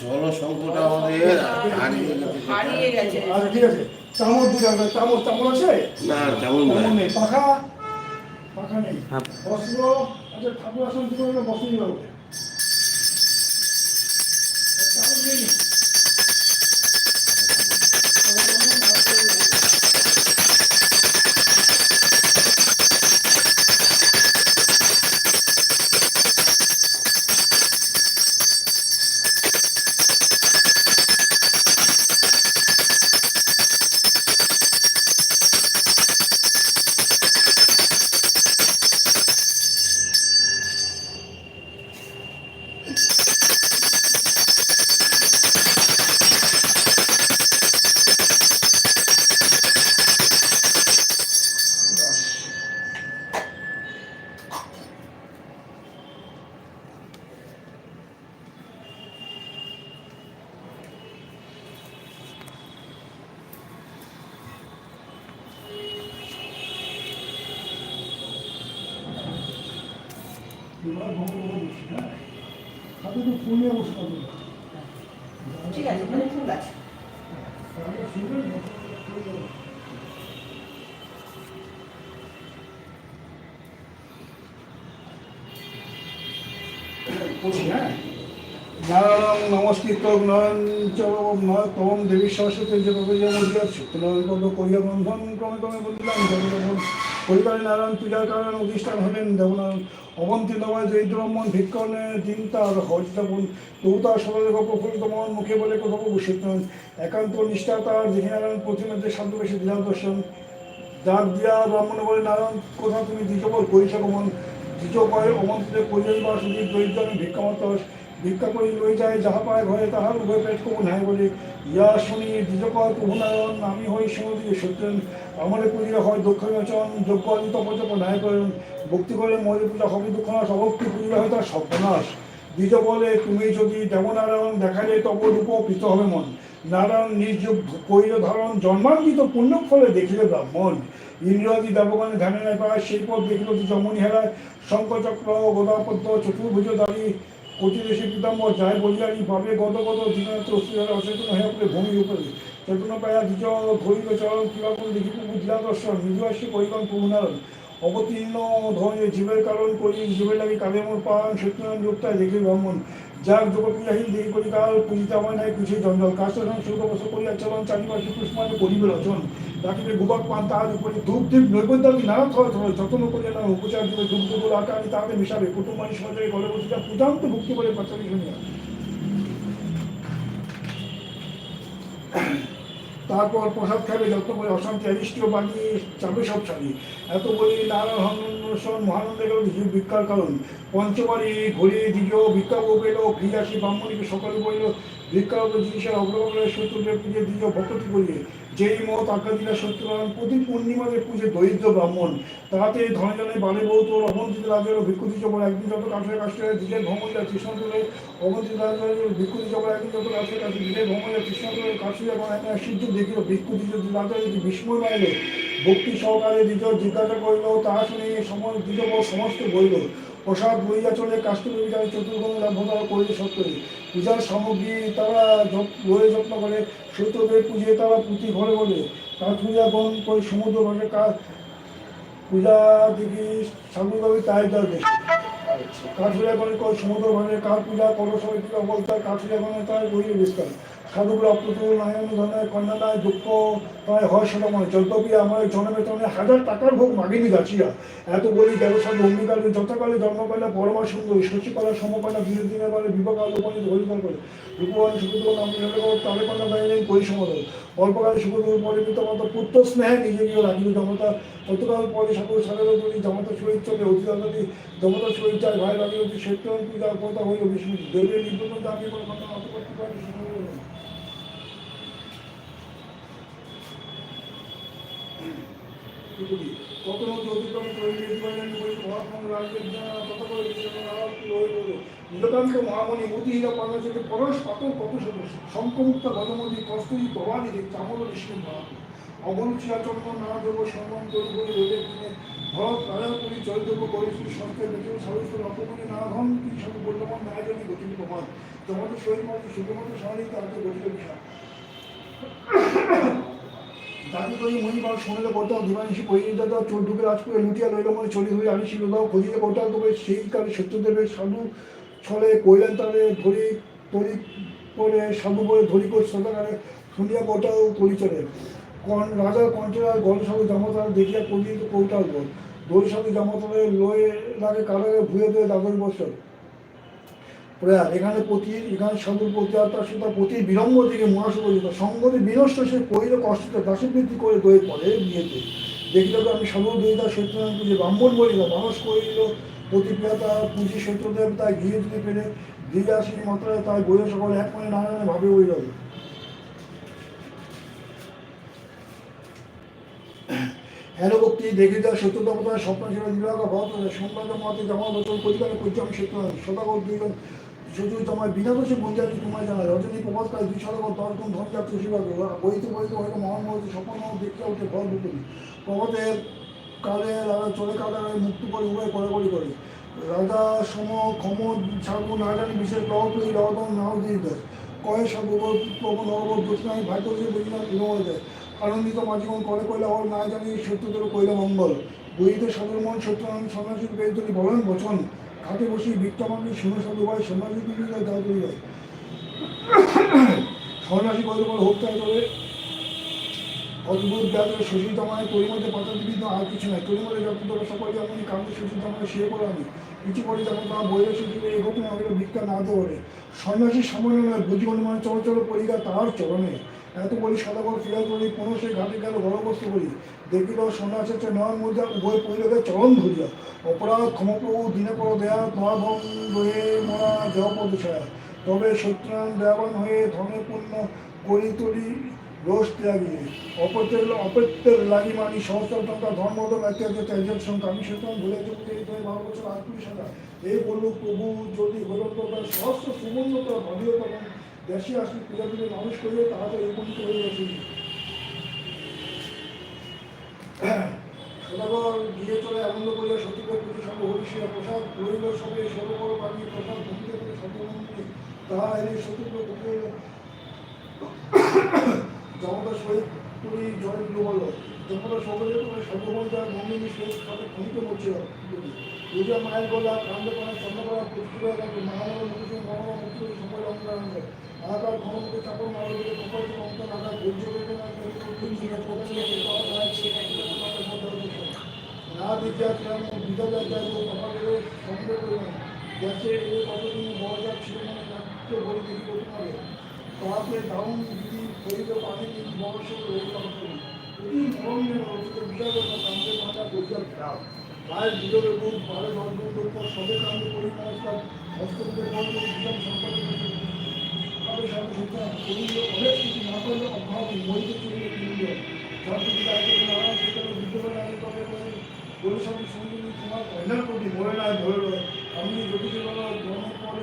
জল সংকট আমাদের হারিয়ে গেছে। হারিয়ে গেছে। আচ্ছা ঠিক আছে। চামচ দু চামচ চামচ আছে? না চামচ নেই। পাখা? পাখা নেই। হ্যাঁ। বস্ত্র আচ্ছা ঠাকুর আসন থেকে একটা নিয়ে যাব চামচ নেই নি? বিবাহ ভঙ্গ করে দিচ্ছি, হ্যাঁ? হাতে তো ফুল বসে ঠিক আছে এখানে ফুল আছে। হ্যাঁ? নারায়ণ নমস্কৃত নয়ন চরম নয় তম দেবী সরস্বতী যে প্রভুজা মন্দির সত্যনারায়ণ পদ করিয়া বন্ধন ক্রমে ক্রমে বলিলাম পরিবারে নারায়ণ পূজার কারণে অধিষ্ঠান হলেন দেবনারায়ণ। অবন্তী নবায় দরিদ্রমন ভিক্ষণে চিন্তার হরিতাপন তৌতা সরলেখ প্রফুল্লিত মন মুখে বলে কোথাও বসিত একান্ত নিষ্ঠা তার দেখে নারায়ণ প্রতিমধ্যে শান্ত বেশি দিলাম দর্শন যার দিয়া ব্রাহ্মণ বলে, নারায়ণ, কোথা তুমি দ্বিজবল করিস গমন দ্বিজ কয়ে অমন্ত্রে পরিজন বা সুদীপ দরিদ্র ভিক্ষামত ভিক্ষা করি লই যায়, যাহা পায় ঘরে তাহার উভয় পেট কবু নাই বলে। ইয়া শুনি দ্বিজ কয় আমি হই সমুদ্রী সত্যেন। আমারে পুজিলে হয় দক্ষিণাচন যোগ্য আদি তপজপ নাই করেন। ভক্তি করে মরে পূজা হবে দুঃখনাশ, অভক্তি পুজিলে হয় তার সর্বনাশ। দ্বিজ বলে, তুমি যদি দেবনারায়ণ দেখালে তব রূপ প্রীত হবে মন। নারায়ণ নিজ কৈর ধারণ, জন্মান্বিত পুণ্য ফলে দেখিলে ব্রাহ্মণ। ইন্দ্রাদি দেবগণে ধ্যানে নাই পায়, সেই পথ দেখিল যমনি হেরায়। শঙ্কচক্র, গদাপদ্ম, চতুর্ভুজ দাঁড়ি কচিদেশে পিতাম্বর যায় বলিয়ারি ভাবে গত গত দিনাথ অস্ত্র অচেতন হইয়া পড়ে ভূমির উপরে। চেতন পায়া দ্বিজ ধরিল চরণ কিবা করে দেখি প্রভু দিলা দর্শন নিজস্ব পরিগণ প্রভু অবতীর্ণ ধরনের জীবের কারণ করি জীবের লাগে কালে মোর পান, সত্যনারায়ণ যোগটা দেখি ব্রাহ্মণ যার জগৎ পূজাহীন দেখি করি, কাল পূজিতে আমার নাই কিছু জঞ্জল। কাষ্ট সৌদ বস করিয়া চলন চারিপাশে পুষ্পানে করিবে রচন রাখিবে গুবাক পান, তাহার উপরে ধূপ, ধীপ, নৈবদ্য আদি নানা থর থর যত্ন করিয়া না উপচার দিবে, ধূপ দুপুর আকার তাহাকে মিশাবে। কুটুম্বানি সমাজে গলে বসিয়া পূজান্ত ভক্তি করে পাচারি শুনিয়া। তারপর প্রসাদ খাবে যত বই অশান্তি অরিষ্ট বানিয়ে চাপে সব ছাড়ি এত বলি নারায়ণ মহানন্দে গেল ভিক্ষার কারণ। পঞ্চবাড়ি ঘুরে দিজ ভিক্ষা পেল আসি, ব্রাহ্মণীকে সকালে বলিল, ভিক্ষা জিনিসের অগ্রগ্রহের শত্রুদের পুজো দিজ ভক্তি করিয়ে যেই মত আজ্ঞা দিলা সত্যনারায়ণ প্রতি পূর্ণিমাতে পুজো দরিদ্র ব্রাহ্মণ, তাহাতে ধনে জনে বালে বহুত অবন্তিত রাজের ভিক্ষুতি চবর একদিন যত কাছে কাছে দিলের ভ্রমণটা কৃষ্ণ তুলে অবন্তিত রাজের ভিক্ষুতি চবর একদিন যত কাছে কাছে দিলের ভ্রমণটা কৃষ্ণ তুলে কাছে যখন একটা সিদ্ধ দেখিল, ভিক্ষুতি যদি রাজা যদি বিস্ময় পাইল ভক্তি সহকারে দ্বিজ জিজ্ঞাসা করিল, তাহা শুনে সময় দ্বিজ সমস্ত বইল প্রসাদ বইয়া চলে কাষ্টপী পূজার চতুর্গণ করিলে সত্তরে পূজার সামগ্রী তারা বয়ে যত্ন করে সত্যদেব পুজিয়ে তারা পুঁতি ঘরে বলে। তারা পূজা গ্রহণ করে সমুদ্র ভাষে কাজ। পূজা দেখি স্বামীভাবে তাই তার দেখি কাঠুরিয়া করে কয় সমুদ্র ভাবে কার পূজা করো সবাই পূজা বলতে কাঠুরিয়া মানে তার গরিব বিস্তার সাধুগুলো অপ্রতুল নারায়ণ ধরনের কন্যা নয় দুঃখ তাই হয় সেটা মনে যদ্যপি আমার জন্মে হাজার টাকার ভোগ মাগিনি যাচ্ছিয়া এত বলি ব্যবসা অগ্নিকালে যতকালে জন্মকালে পরমা সুন্দর, শশীকলা সমকালা ধীরে ধীরে বলে বিবাকাল উপনীত হরিকাল করে রূপবান সুখদুল নাম তালে কন্যা বাইরে পরিসমদল অল্পকালে সুখদুল পরিমিত মতো পুত্র স্নেহে নিজে গিয়ে রাখিল জমতা। অতকাল পরে সকল সাগর বলি, জমতা শরীর চলে অধিকারী জমতা শরীর চায় ভাই রাখি অতি সত্য পূজা কথা হইল বিষ্ণু। দেবের নির্বাচন দাবি করে কথা অত করতে পারে কত নদী অতিক্রম করে কত নীলকান্ত মহামণি মতিহীরা পার্বতীকে পরশ পাতল কত সদস্য শঙ্কমুক্ত গণমতি কস্তুরী ভবানী চামল বিষ্ণু মহাত্মা। অগণচিয়া চন্দ্র নানা দেব সম্মান তরু করে রোদের দিনে ভরত রাজা করি চরিত্র করেছি সংস্কার সরস্বর অপমণি নানা ধন কি সব বললাম যেমন জানি গঠিত প্রমাণ তোমাদের শরীর মধ্যে শুধুমাত্র স্বাভাবিক তাদের গঠিত বিষয়। তাকে তো কোথাও দিবানিশি পরিণীতা দাও চোর ঢুকে রাজ করে লুটিয়া লইল মনে চলি হয়ে আনি ছিল দাও খুঁজিলে কোথাও তবে সেই কালে সত্যদেবের সাধু ছলে কইলেন তারে ধরি তরি করে, সাধু বলে ধরি করে সদাকারে শুনিয়া কোটাও পরিচরে কন রাজার কণ্ঠের গল সাধু জামাতার দেখিয়া পরিচিত কৌটাল বল। দোল সাধু জামাতারে লয়ে লাগে কারাগে ভুয়ে দেয় দাদর বছর। প্রয়াগ এখানে প্রতি এখানে আর তার প্রতি বিলম্ব থেকে মহাসুপরিচিত সঙ্গতি বিনষ্ট, সে কহিল কষ্টকে দাসবৃত্তি করে দই পড়ে বিয়েতে। দেখিল আমি সাধু দেবতা সত্যনারায়ণ পুজো ব্রাহ্মণ বলিল, মানুষ করিল প্রতিক্রিয়াতা পুঁজি সত্যদেব তাই গিয়ে দিতে পেরে গিয়ে আসিনি মাত্রায় তাই বইয়ে সকল এক মনে নারায়ণে ভাবে বই রবে হেন ভক্তি দেখে যা সত্যতা স্বপ্ন ছিল বিভাগ ভাব সম্রাট মতে জমা পরিবারে করছি আমি সত্য সদাগর দুইজন শুধু তোমার বিনা দোষে বঞ্জাতি তোমায় জানা রজনী প্রবাদ কাল সদাগর দর্শন ধর্মজাত শিবাগ বইতে বইতে হয়তো মহান মহতে স্বপ্ন দেখতে উঠে ফল প্রবাদের কালে রাজা চলে কালে মুক্তি করে উভয় কড়াকড়ি করে। রাজা সম ক্ষম ছাড়বো না জানি বিশেষ প্রভাব এই রদন নাও দিয়ে কয়ে সব প্রবণ নরবর দোষনায় দিয়ে বুঝলাম দেয়। আনন্দিত মাঝিগণ করে কইলে ওর না জানি সত্যদের কইলে মঙ্গল। বইতে সাধুর মন সত্যনারায়ণ সন্ন্যাসীর যদি বলেন, বচন ঘাটে বসে বিত্তমানি শুনে সাধু ভাই সন্ন্যাসী তুলি যায় দাও তুলি যায় সন্ন্যাসী কত বড় হত্যা করে অদ্ভুত ব্যাপারে শশী জমায় তোর মধ্যে পাতা দিবি তো আর কিছু নাই তোর মধ্যে যত তোরা সকলে যেমন কামড়ে শশী জমায় সে করে আমি কিছু করে যেমন তারা বইয়ের শশী ঘটনা আমাকে ভিক্ষা না দেওয়ারে সন্ন্যাসীর সম্মেলনে বুঝি অনুমান চলচল পরিগা তার চরণে। এত বলি সদাগর ফিরাই করি কোনো সে ঘাটে গেল গর্ভবস্তু করি দেখিল সন্ন্যাসের নয়ন মুদ্রা উভয় পরিলোকে চরণ ধরিয়া। অপরাধ ক্ষমপ্রভু, দিনে পর দেয়া তোমার ভং দয়ে মরা দেহপদ ছায়া। তবে সত্যনারায়ণ দেয়াবান হয়ে ধনে পূর্ণ করি তুলি, রোষ ত্যাগী অপত্যের অপত্যের লাগি মানি সহস্র টঙ্কা ধর্মদ ব্যক্তিকে ত্যাগের সংখ্যা আমি সেতম ভুলে চুকে এই বারো এই বলল, প্রভু, যদি হল তো তার সহস্র সুমন্নত ভাবিও তখন দেশে আসি পূজা দিলে মানুষ করিয়ে তারা তো এই পর্যন্ত হয়ে গেছে। সদাগর গিয়ে চলে আনন্দ করিয়া সতীকে পুজো প্রসাদ রইল সবে সরোবর পানি প্রসাদ ভূমিতে করে সত্যমন্ত্রী তাহা এনে সতীকে পুজো জগতের সহিত তুমি জয় বল জগতের সকলে তোমার যার মন্দির সহিত সাথে খনিত করছে পূজা মায়ের গলা কান্দ করা চন্দ্র করা পুষ্টি থাকে মহানগর মুখে মহানগর মুক্তি সময় আকার ক্ষমতাকে চাপন মারা দিলে কপাল ক্ষমতা নাগা ধৈর্য বেদে না দিতে কেমন বিধবা যায় কপালে সঙ্গে করে দেশে এই কতদিন বড় যা ছিল মানে তাকে বলে করতে পারে তাতে ডাউন যদি করিত বর্ষ কান্দের মাথা রোজগার খারাপ মায়ের বিজয় রূপ বারে ধর্মের উপর সবে কান্দ পরিমাণ তার হস্তক্ষেপের বিশাল সম্পর্কে তবে সাথে সাথে করিল অনেক কিছু না অভাব যার যদি তাকে সেখানে বিদ্যমান আগে তবে সাথে সঙ্গে তোমার কল্যাণ নয় আমি যদি বলো ধর্ম করে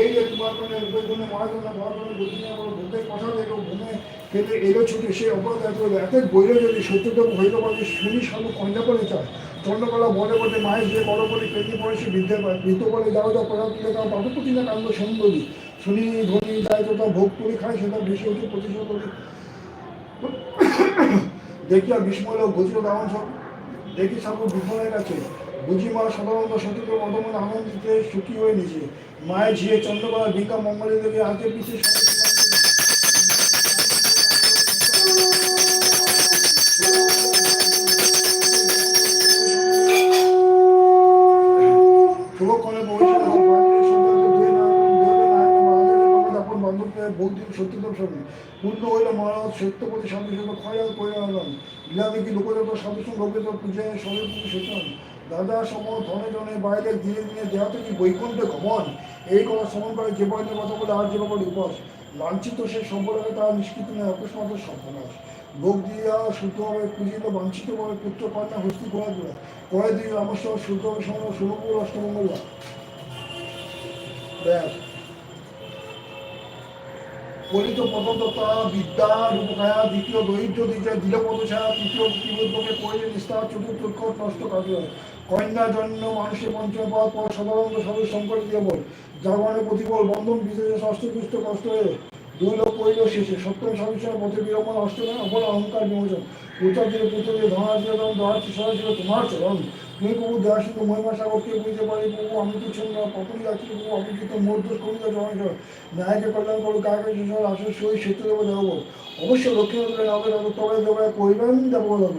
এই যে তোমার মানে জন্য বুঝি না বলো কথা দেখো ভূমে এলো ছুটে, সে অপরাধ এত এত যদি হইল বলে শুনি সাধু কন্যা করে চায়। চন্দ্রকলা বলে বলে মায়ের যে বড় বলে পেটে পড়ে, সে পায় বৃদ্ধ বলে, যাও যাও পড়া তুলে পাঠপতি না সুন্দরী শুনি ধনী যায় তো তা ভোগ করে খায়, সেটা বেশি প্রতিশোধ করে। দেখিয়া বিস্ময় লোক বুঝলো সব। দেখি সব বিফলের কাছে। বুঝি মা সাধারণত সতীকে মদমন আনন্দিতে সুখী হয়ে নিছে মায়ের ঝিয়ে চন্দ্রকলা বিকা মঙ্গলের দেবী আগে পিছিয়ে বহুদিন সত্যতম স্বামী। পূর্ণ হইল মহারাজ সত্যপতি স্বামী সত্য ক্ষয় পরিণাম লীলা দেখি লোকজাত সাধুসং লোকজাত পূজায় সবে পুজো সত্যম দাদা সম ধনে জনে বাইরে দিনে দিনে দেহা থেকে বৈকুণ্ঠে গমন? এই কথা সমন করে যে বয়নে কথা বলে আর যে বাবার উপাস লাঞ্ছিত সে সম্পর্কে তার নিষ্কৃত নেই অকস্মাত সর্বনাশ। ভোগ দিয়া শুদ্ধভাবে পূজিত বাঞ্ছিতভাবে পুত্র কন্যা হস্তি করা দিল কয়ে দিয়ে রামস্ব শুদ্ধভাবে সময় শুভপুর অষ্টমঙ্গলা ব্যাস। ফলিত পদদত্তা বিদ্যা, রূপকায়া, দ্বিতীয় দরিদ্র, দ্বিতীয় দিলপদ ছায়া তৃতীয় তীব্রকে পড়ে নিষ্ঠা, চতুর্থ নষ্ট কাজ কন্যা জন্য মানুষের পঞ্চম পদ পর সদানন্দ সবের সংকট দিয়ে বল। জাগরণের প্রতিবল বন্ধন, বিশেষে ষষ্ঠ দুষ্ট কষ্ট হয়ে। দুই লোক কইল শেষে। সপ্তম সবিষয় পথে বিরমণ অষ্টমে অপর অহংকার বিমোচন। তোমার চরণ তুমি মহিমা বুঝতে পারি প্রভু আমি তো ছিল না কখনই যাচ্ছি প্রভু কিন্তু মধ্য কবিতা জমা ন্যায়কে কল্যাণ করো কাকে আসল সত্য দেব দেব অবশ্য দেব তবে দেবে কইবেন দেব দেব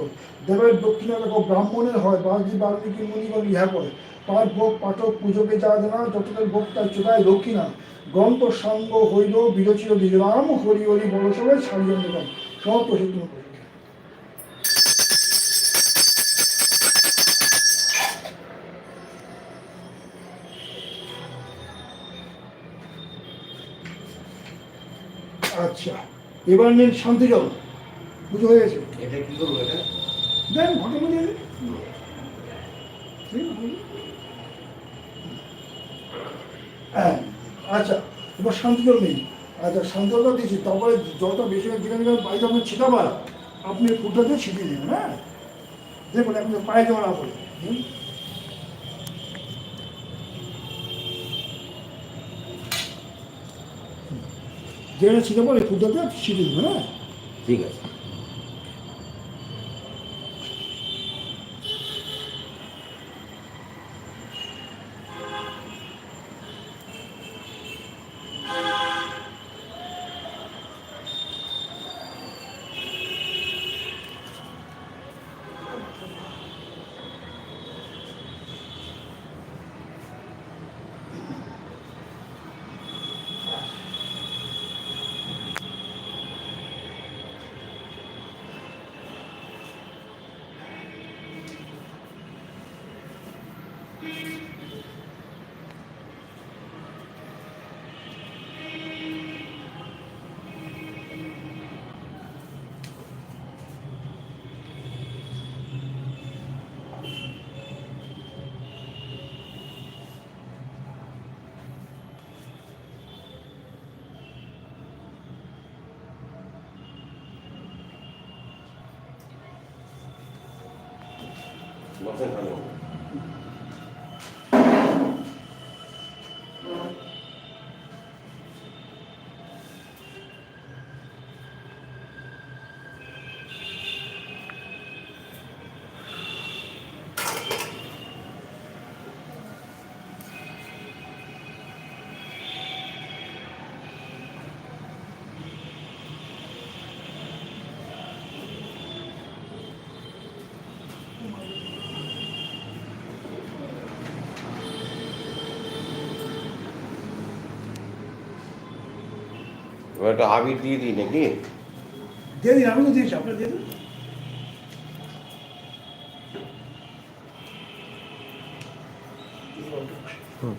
দেবের দক্ষিণে দেখো ব্রাহ্মণের হয় বাজি বাল্মীকি মুনিগণ ইহা করে পাঠ ভোগ পাঠক পুজোকে যা দেনা যতদের ভোগ তার চোখায় দক্ষিণা গ্রন্থ সঙ্গ হইল বিরচিত বিজরাম হরি হরি বড় সবাই দেবেন সব এবার নিন শান্তি জল। পুজো হয়ে গেছে। এটা কি করব এটা? দেন ঘটনা দিয়ে দিন। দিন, দিন। হ্যাঁ, আচ্ছা এবার শান্তি জল নিন। আচ্ছা শান্তি জলটা দিয়েছি। তারপরে জলটা বেশি যেখানে যেখানে পায়ে যখন ছিটাবার আপনি ফুটা দিয়ে ছিটিয়ে দেবেন হ্যাঁ? দেখুন আপনি পায়ে জমা না পড়ে হুম? ছিল ছিটাবার এই শিখে ছিটিয়ে হ্যাঁ ঠিক আছে বসেন ভালো এবার একটা আবির দিয়ে দিই নাকি? দিয়ে দিন আমি তো দিয়েছি আপনার দিয়ে দিন। হুম।